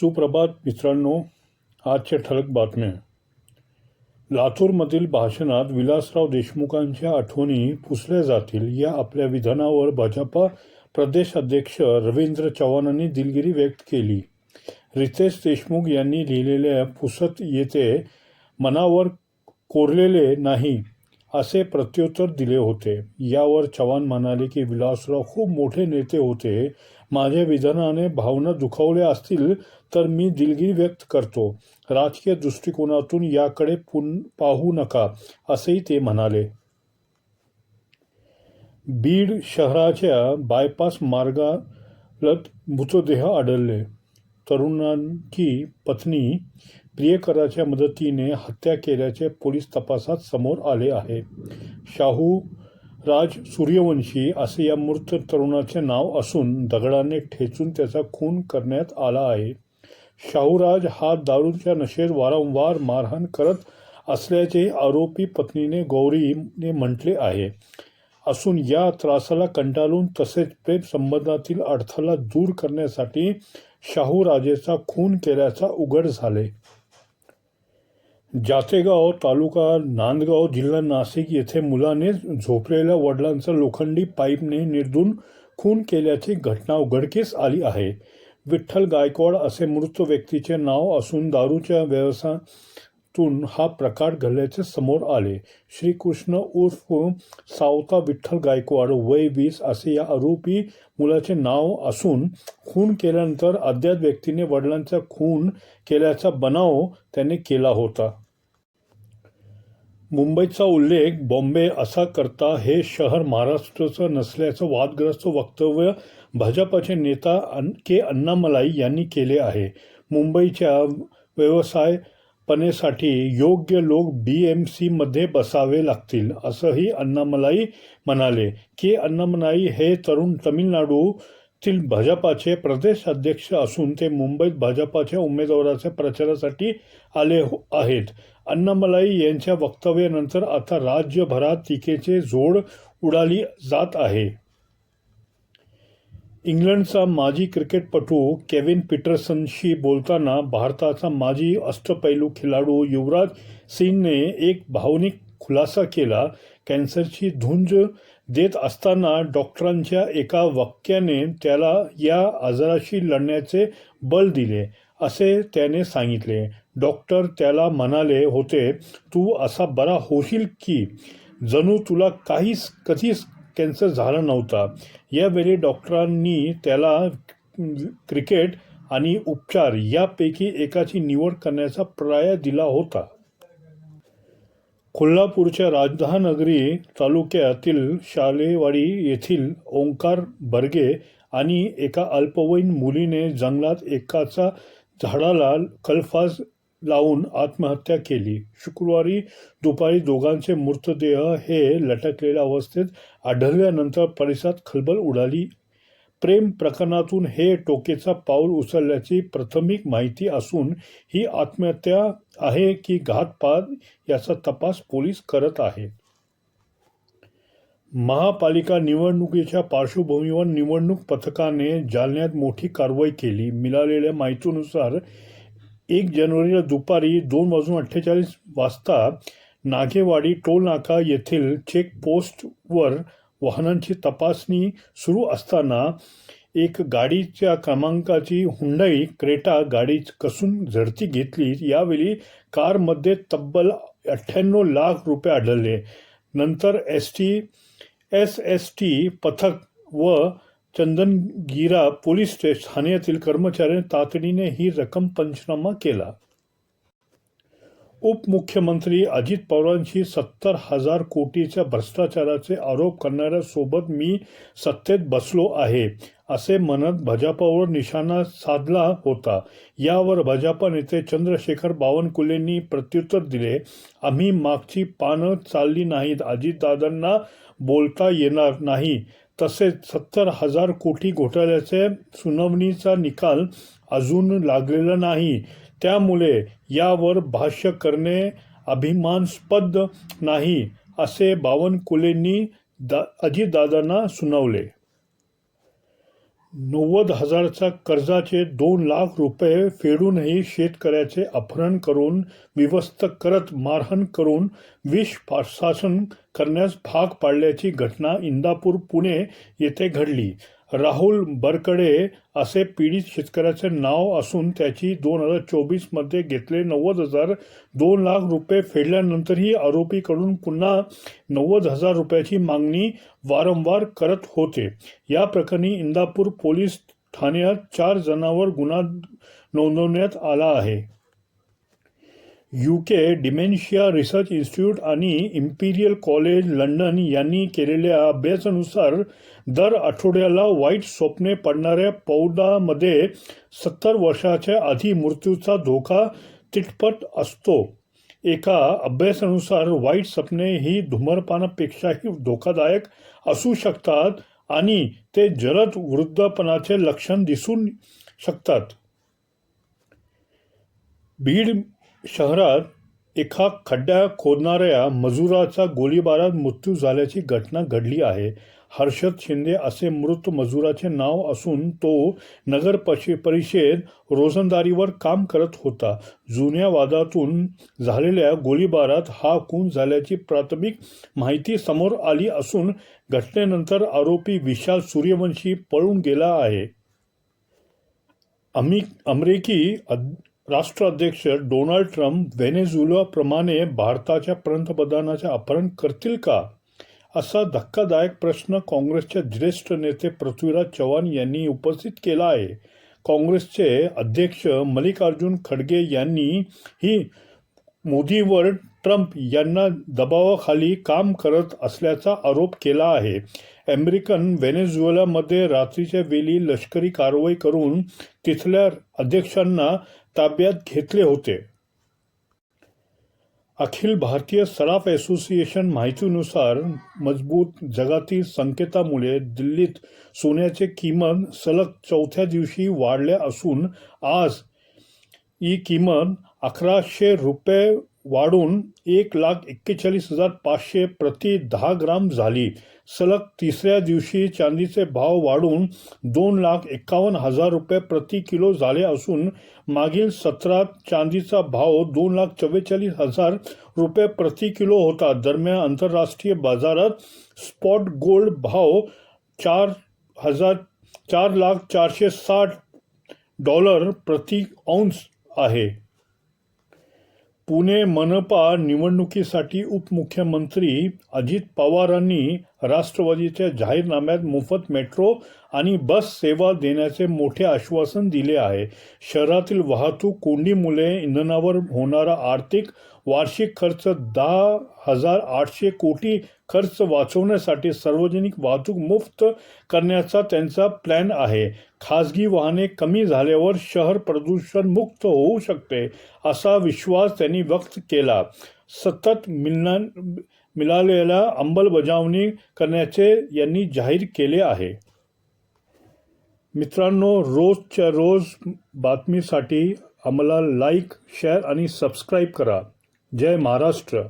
सुप्रभात मित्रांनो आजच्या ठळक बातम्या. लातूरमधील भाषणात विलासराव देशमुखांच्या आठवणी पुसल्या जातील या आपल्या विधानावर भाजपा प्रदेश अध्यक्ष रवींद्र चव्हाणांनी दिलगिरी व्यक्त केली. रितेश देशमुख यांनी लिहिलेल्या पुसत येते मनावर कोरलेले नाही असे प्रत्युत्तर दिले होते. यावर चव्हाण म्हणाले की विलासराव खूप मोठे नेते होते. माझ्या विधानाने भावना दुखावल्या असतील तर मी दिलगिरी व्यक्त करतो. राजकीय दृष्टिकोनातून याकडे पुन पाहू नका असेही ते म्हणाले. बीड शहराच्या बायपास मार्गालत मृतदेह आढळले. तरुणांची पत्नी प्रियकराच्या मदतीने हत्या केल्याचे पोलीस तपासात समोर आले आहे. शाहू राज सूर्यवंशी असे या मृत तरुणाचे नाव असून दगडाने ठेचून त्याचा खून करण्यात आला आहे. शाहूराज हा दारूच्या नशेत वारंवार मारहाण करत असल्याचे आरोपी पत्नीने गौरीने म्हटले आहे. असून या त्रासाला कंटाळून तसेच प्रेम संबंधातील अडथळा दूर करण्यासाठी शाहूराजेचा खून केल्याचा उघड झाले. जातेगाव तालुका नांदगाव जिल्हा नाशिक येथे मुलाने झोपलेल्या वडिलांचा लोखंडी पाईपने निर्धून खून केल्याची घटना उघडकीस आली आहे. विठ्ठल गायकवाड असे मृत व्यक्तीचे नाव असून दारूच्या व्यवसायातून हा प्रकार घडल्याचे समोर आले. श्रीकृष्ण उर्फ सावता विठ्ठल गायकवाड वय वीस असे या आरोपी मुलाचे नाव असून खून केल्यानंतर अज्ञात व्यक्तीने वडिलांचा खून केल्याचा बनाव त्याने केला होता. मुंबईचा उल्लेख बॉम्बे असा करता हे शहर महाराष्ट्राचं नसल्याचं वादग्रस्त वक्तव्य भाजपाचे नेता अन के अण्णामलाई यांनी केले आहे. मुंबईच्या व्यवसायपणेसाठी योग्य लोक बी एम सीमध्ये बसावे लागतील असंही अण्णामलाई म्हणाले. के अण्णामलाई हे तरुण तमिळनाडू तील भाजपाचे प्रदेश अध्यक्ष असून ते मुंबईत भाजपाच्या उमेदवाराच्या प्रचारासाठी आले हो- आहेत. अण्णामलाई यांच्या वक्तव्यानंतर आता राज्यभरात टीकेचे जोड उडाली जात आहे. इंग्लंडचा माजी क्रिकेटपटू केविन पीटरसनशी बोलताना भारताचा माजी अष्टपैलू खेळाडू युवराज सिंगने एक भावनिक खुलासा केला. कॅन्सरची झुंज देत असताना डॉक्टरांच्या एका वाक्याने त्याला या आजाराशी लढण्याचे बल दिले असे त्याने सांगितले. डॉक्टर त्याला म्हणाले होते तू असा बरा होशील की? जणू तुला काहीच कधीच कॅन्सर झाला नव्हता. यावेळी डॉक्टरांनी त्याला क्रिकेट आणि उपचार यापैकी एकाची निवड करण्याचा पर्याय दिला होता. कोल्हापूरच्या राजधानगरी तालुक्यातील शालेवाडी येथील ओंकार बर्गे आणि एका अल्पवयीन मुलीने जंगलात एकाचा झाडाला कल्फास लावून आत्महत्या केली. शुक्रवारी दुपारी दोघांचे मृतदेह हे लटकलेल्या अवस्थेत आढळल्यानंतर परिसरात खलबल उडाली. प्रेम प्रकरणातून हे टोकेचा पाऊल उचलल्याची प्राथमिक माहिती असून ही आत्महत्या आहे की घातपात याचा तपास पोलीस करत आहेत महापालिका निवडणुकीच्या पार्श्वभूमीवर निवडणूक पथकाने जालन्यात मोठी कारवाई केली. मिळालेल्या माहितीनुसार एक जानेवारीला दुपारी दोन वाजून अठ्ठेचाळीस वाजता नागेवाडी टोलनाका येथील चेकपोस्टवर वाहनांची तपासणी सुरू असताना एक गाडीच्या क्रमांकाची हुंडाई क्रेटा गाडी कसून झडती घेतली. यावेळी कारमध्ये तब्बल अठ्ठ्याण्णव लाख रुपये आढळले. नंतर S T S S T पथक व चंदनगिरा पोलीस स्टेशन ठाण्यातील कर्मचाऱ्यांनी तातडीने ही रक्कम पंचनामा केला. उपमुख्यमंत्री अजित पवारांशी सत्तर हजार कोटीच्या भ्रष्टाचाराचे आरोप करणाऱ्यासोबत मी सत्तेत बसलो आहे असे म्हणत भाजपावर निशाणा साधला होता. यावर भाजपा नेते चंद्रशेखर बावनकुलेंनी प्रत्युत्तर दिले. आम्ही मागची पानं चालली नाहीत. अजितदादांना बोलता येणार नाही. तसेच सत्तर हजार कोटी घोटाळ्याचे सुनावणीचा निकाल अजून लागलेला नाही. त्यामुळे यावर भाष्य करणे अभिमानास्पद नाही असे बावनकुलेंनी दा अजितदादांना सुनावले. नव्वद हजारचा कर्जाचे दोन लाख रुपये फेडूनही शेतकऱ्याचे अपहरण करून विवस्त करत मारहाण करून विष शासन करण्यास भाग पाडल्याची घटना इंदापूर पुणे येथे घडली. राहुल बरकडे असे पीडित शेतकऱ्याचे नाव असून त्याची दोन हजार चोवीसमध्ये घेतले नव्वद हजार दोन लाख रुपये फेडल्यानंतरही आरोपीकडून पुन्हा नव्वद हजार रुपयाची मागणी वारंवार करत होते. या प्रकरणी इंदापूर पोलीस ठाण्यात चार जणांवर गुन्हा नोंदवण्यात आला आहे. यूके डिमेन्शिया रिसर्च इन्स्टिट्यूट आणि इम्पिरियल कॉलेज लंडन यांनी केलेल्या अभ्यासानुसार दर आठवड्याला वाईट स्वप्ने पडणाऱ्या पौदामध्ये सत्तर वर्षाच्या आधी मृत्यूचा धोका तिटपट असतो. एका अभ्यासानुसार वाईट स्वप्ने ही धूम्रपानापेक्षाही धोकादायक असू शकतात आणि ते जलद वृद्धपणाचे लक्षण दिसून शकतात. बीड शहरात एका खड्ड्या खोदणाऱ्या मजुराचा गोळीबारात मृत्यू झाल्याची घटना घडली आहे. हर्षद शिंदे असे मृत मजुराचे नाव असून तो नगर परिषद रोजंदारीवर काम करत होता. जुन्या वादातून झालेल्या गोळीबारात हा खून झाल्याची प्राथमिक माहिती समोर आली असून घटनेनंतर आरोपी विशाल सूर्यवंशी पळून गेला आहे. अमी अमेरिकी अद- राष्ट्राध्यक्ष डोनाल्ड ट्रम्प व्हेनेझुएलाप्रमाणे भारताच्या पंतप्रधानाचे अपहरण करतील का? असा धक्कादायक प्रश्न काँग्रेसचे ज्येष्ठ नेते पृथ्वीराज चव्हाण यांनी उपस्थित केला आहे. काँग्रेसचे अध्यक्ष मल्लिकार्जुन खडगे यांनी ही मोदीवर ट्रम्प यांना दबावाखाली काम करत असल्याचा आरोप केला आहे. अमेरिकन व्हेनेझुएलामध्ये रात्रीच्या वेळी लष्करी कारवाई करून तिथल्या अध्यक्षांना ताब्यात घेतले होते. अखिल भारतीय सराफ असोसिएशन माहितीनुसार मजबूत जगातील संकेतामुळे दिल्लीत सोन्याचे किमान सलग चौथ्या दिवशी वाढले असून आज ही किमान अकराशे रुपये वाढून एक लाख एक्केचाळीस हजार पाचशे प्रति दहा ग्राम झाली. सलग तिसऱ्या दिवशी चांदीचे भाव वाढून दोन लाख एकावन्न हजार रुपये प्रति किलो झाले असून मागील सत्रात चांदीचा भाव दोन लाख चव्वेचाळीस हजार रुपये प्रति किलो होता. दरम्यान आंतरराष्ट्रीय बाजारात स्पॉट गोल्ड भाव चार हजार चार लाख चारशे साठ डॉलर प्रति औंस आहे. पुणे मनपा निवडणुकीसाठी उपमुख्यमंत्री अजित पवारांनी राष्ट्रवादीच्या जाहीरनाम्यात मोफत मेट्रो आणि बस सेवा देण्याचे मोठे आश्वासन दिले आहे. शहरातील वाहतूक कोंडीमुळे इंधनावर होणारा आर्थिक वार्षिक खर्च दहा हजार आठशे कोटी खर्च वाचवण्यासाठी सार्वजनिक वाहतूक मुक्त करण्याचा त्यांचा प्लॅन आहे. खाजगी वाहने कमी झाल्यावर शहर प्रदूषण मुक्त होऊ शकते असा विश्वास त्यांनी व्यक्त केला. सतत मिलना मिळालेल्या अंमलबजावणी करण्याचे यांनी जाहीर केले आहे. मित्रांनो रोजच्या रोज बातमीसाठी आम्हाला लाईक शेअर आणि सबस्क्राईब करा. જય મહારાષ્ટ્ર.